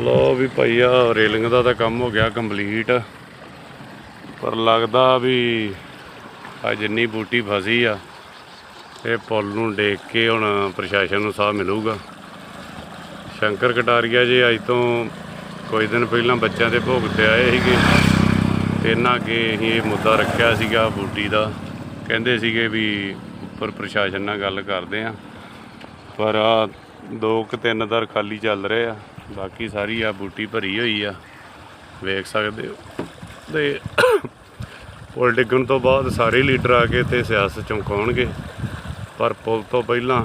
ਲੋ ਵੀ ਭਾਈ ਆ ਰੇਲਿੰਗ ਦਾ ਤਾਂ ਕੰਮ ਹੋ ਗਿਆ ਕੰਪਲੀਟ। ਪਰ ਲੱਗਦਾ ਵੀ ਆ ਜਿੰਨੀ ਬੂਟੀ ਫਸੀ ਆ, ਇਹ ਪੁੱਲ ਨੂੰ ਡੇਕ ਕੇ ਹੁਣ ਪ੍ਰਸ਼ਾਸਨ ਨੂੰ ਸਾਹ ਮਿਲੂਗਾ। ਸ਼ੰਕਰ ਕਟਾਰੀਆ ਜੀ, ਅੱਜ ਤੋਂ ਕੁਝ ਦਿਨ ਪਹਿਲਾਂ ਬੱਚਿਆਂ ਦੇ ਭੋਗ ਤੇ ਆਏ ਸੀਗੇ। ਤੇ ਇਹਨਾਂ ਅੱਗੇ ਅਸੀਂ ਇਹ ਮੁੱਦਾ ਰੱਖਿਆ ਸੀਗਾ ਬੂਟੀ ਦਾ। ਕਹਿੰਦੇ ਸੀਗੇ ਵੀ ਉੱਪਰ ਪ੍ਰਸ਼ਾਸਨ ਨਾਲ ਗੱਲ ਕਰਦੇ ਆ। ਪਰ ਆ ਦੋ ਕੁ ਤਿੰਨ ਦਰ ਖਾਲੀ ਚੱਲ ਰਹੇ ਆ। ਬਾਕੀ ਸਾਰੀ ਆ ਬੂਟੀ ਭਰੀ ਹੋਈ ਆ, ਵੇਖ ਸਕਦੇ ਹੋ। ਤੇ ਪੁਲ ਡਿੱਗਣ ਤੋਂ ਬਾਅਦ ਸਾਰੇ ਲੀਡਰ ਆ ਕੇ ਤੇ ਸਿਆਸਤ ਚਮਕਾਉਣਗੇ। ਪਰ ਪੁਲ ਤੋਂ ਪਹਿਲਾਂ,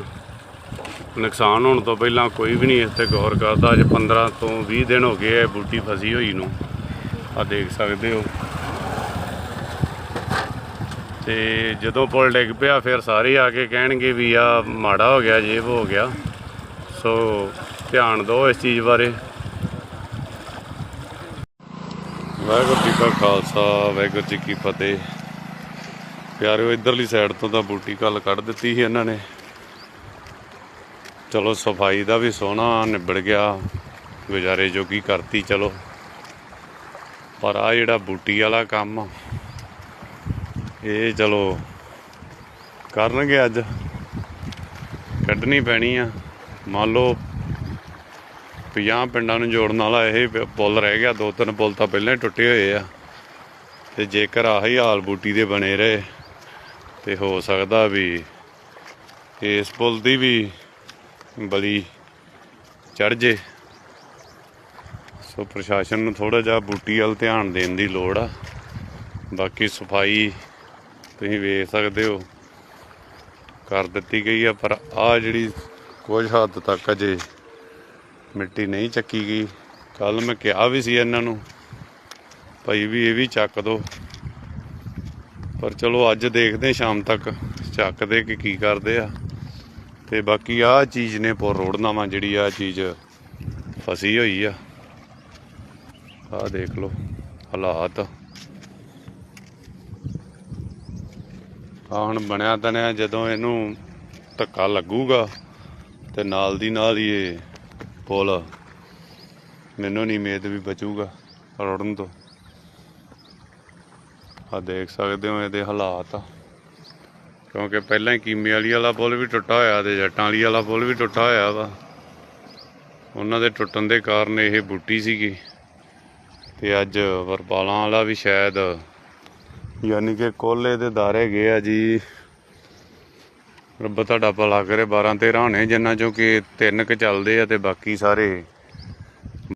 ਨੁਕਸਾਨ ਹੋਣ ਤੋਂ ਪਹਿਲਾਂ ਕੋਈ ਵੀ ਨਹੀਂ ਇਸ ਤੇ ਗੌਰ ਕਰਦਾ। ਅੱਜ 15 ਤੋਂ 20 ਦਿਨ ਹੋ ਗਏ ਇਹ ਬੂਟੀ ਫਸੀ ਹੋਈ ਨੂੰ। ਆ ਦੇਖ ਸਕਦੇ ਹੋ। ਤੇ ਜਦੋਂ ਪੁਲ ਡਿੱਗ ਪਿਆ, ਫਿਰ ਸਾਰੇ ਆ ਕੇ ਕਹਿਣਗੇ ਵੀ ਆ ਮਾੜਾ ਹੋ ਗਿਆ, ਜੇਬ ਹੋ ਗਿਆ। ਸੋ ਧਿਆਨ ਦਿਓ ਇਸ ਚੀਜ਼ ਬਾਰੇ। ਵਾਹਿਗੁਰੂ ਜੀ ਕਾ ਖਾਲਸਾ, ਵਾਹਿਗੁਰੂ ਜੀ ਕੀ ਫਤਿਹ। ਪਿਆਰਿਓ, ਇਧਰਲੀ ਸਾਈਡ ਤੋਂ ਤਾਂ ਬੂਟੀ ਕੱਲ ਕੱਢ ਦਿੱਤੀ ਸੀ ਇਹਨਾਂ ਨੇ। ਚਲੋ, ਸਫ਼ਾਈ ਦਾ ਵੀ ਸੋਹਣਾ ਨਿਬੜ ਗਿਆ। ਗੁਜ਼ਾਰੇ ਜੋਗੀ ਕਰਤੀ, ਚਲੋ। ਪਰ ਆ ਜਿਹੜਾ ਬੂਟੀ ਵਾਲਾ ਕੰਮ, ਇਹ ਚਲੋ ਕਰਨਗੇ ਅੱਜ। ਕੱਢਣੀ ਪੈਣੀ ਆ। ਮੰਨ ਲਓ 50 ਪਿੰਡਾਂ ਨੂੰ ਜੋੜਨ ਵਾਲਾ ਇਹ ਪ- ਪੁਲ ਰਹਿ ਗਿਆ, ਦੋ ਤਿੰਨ ਪੁਲ ਤਾਂ ਪਹਿਲਾਂ ਹੀ ਟੁੱਟੇ ਹੋਏ ਆ। ਤੇ ਜੇਕਰ ਆਹੀ ਹਾਲ ਬੂਟੀ ਦੇ ਬਣੇ ਰਹੇ, ਤੇ ਹੋ ਸਕਦਾ ਵੀ ਇਸ ਪੁਲ ਦੀ ਵੀ ਬਲੀ ਚੜ ਜੇ। ਸੋ ਪ੍ਰਸ਼ਾਸਨ ਨੂੰ ਥੋੜਾ ਜਿਹਾ ਬੂਟੀ ਵੱਲ ਧਿਆਨ ਦੇਣ ਦੀ ਲੋੜ ਆ। ਬਾਕੀ ਸਫ਼ਾਈ ਤੁਸੀਂ ਵੇਖ ਸਕਦੇ ਹੋ, ਕਰ ਦਿੱਤੀ ਗਈ ਆ, ਪਰ ਆ ਜਿਹੜੀ ਕੁਝ ਹੱਦ ਤੱਕ ਅਜੇ ਮਿੱਟੀ ਨਹੀਂ ਚੱਕੀ ਗਈ। ਕੱਲ ਮੈਂ ਕਿਹਾ ਵੀ ਸੀ ਇਹਨਾਂ ਨੂੰ, ਭਾਈ ਵੀ ਇਹ ਵੀ ਚੱਕ ਦੋ। ਪਰ ਚਲੋ ਅੱਜ ਦੇਖਦੇ ਸ਼ਾਮ ਤੱਕ ਚੱਕਦੇ ਕਿ ਕੀ ਕਰਦੇ ਆ। ਤੇ ਬਾਕੀ ਆ ਚੀਜ਼ ਨੇ ਪੁਰ ਰੋੜਨਾਵਾ ਜਿਹੜੀ ਆ ਚੀਜ਼ ਫਸੀ ਹੋਈ ਆ। ਆ ਦੇਖ ਲਓ ਹਾਲਾਤ। ਆ ਹੁਣ ਬਣਿਆ ਤਣਿਆ ਜਦੋਂ ਇਹਨੂੰ ਧੱਕਾ ਲੱਗੂਗਾ ਤੇ ਨਾਲ ਦੀ ਨਾਲ ਹੀ ਇਹ ਪੁਲ ਮੈਨੂੰ ਨਹੀਂ ਉਮੀਦ ਵੀ ਬਚੂਗਾ ਰੁੜਨ ਤੋਂ। ਆ ਦੇਖ ਸਕਦੇ ਹੋ ਇਹਦੇ ਹਾਲਾਤ। ਕਿਉਂਕਿ ਪਹਿਲਾਂ ਹੀ ਕੀਮੇ ਵਾਲੀ ਵਾਲਾ ਪੁਲ ਵੀ ਟੁੱਟਾ ਹੋਇਆ ਤੇ ਜੱਟਾਂ ਵਾਲੀ ਵਾਲਾ ਪੁਲ ਵੀ ਟੁੱਟਾ ਹੋਇਆ ਵਾ। ਉਹਨਾਂ ਦੇ ਟੁੱਟਣ ਦੇ ਕਾਰਨ ਇਹ ਬੂਟੀ ਸੀਗੀ। ਤੇ ਅੱਜ ਵਰਪਾਲਾਂ ਵਾਲਾ ਵੀ ਸ਼ਾਇਦ ਯਾਨੀ ਕਿ ਕੋਲੇ ਦੇ ਦਾਰੇ ਗਏ ਆ ਜੀ। ਰੱਬ ਤੁਹਾਡਾ ਭਲਾ ਕਰੇ 12 13 ਹੋਣੇ ਜਿੰਨਾ ਚੋਂ ਕਿ ਤਿੰਨ ਕ ਚੱਲਦੇ ਆ ਤੇ ਬਾਕੀ ਸਾਰੇ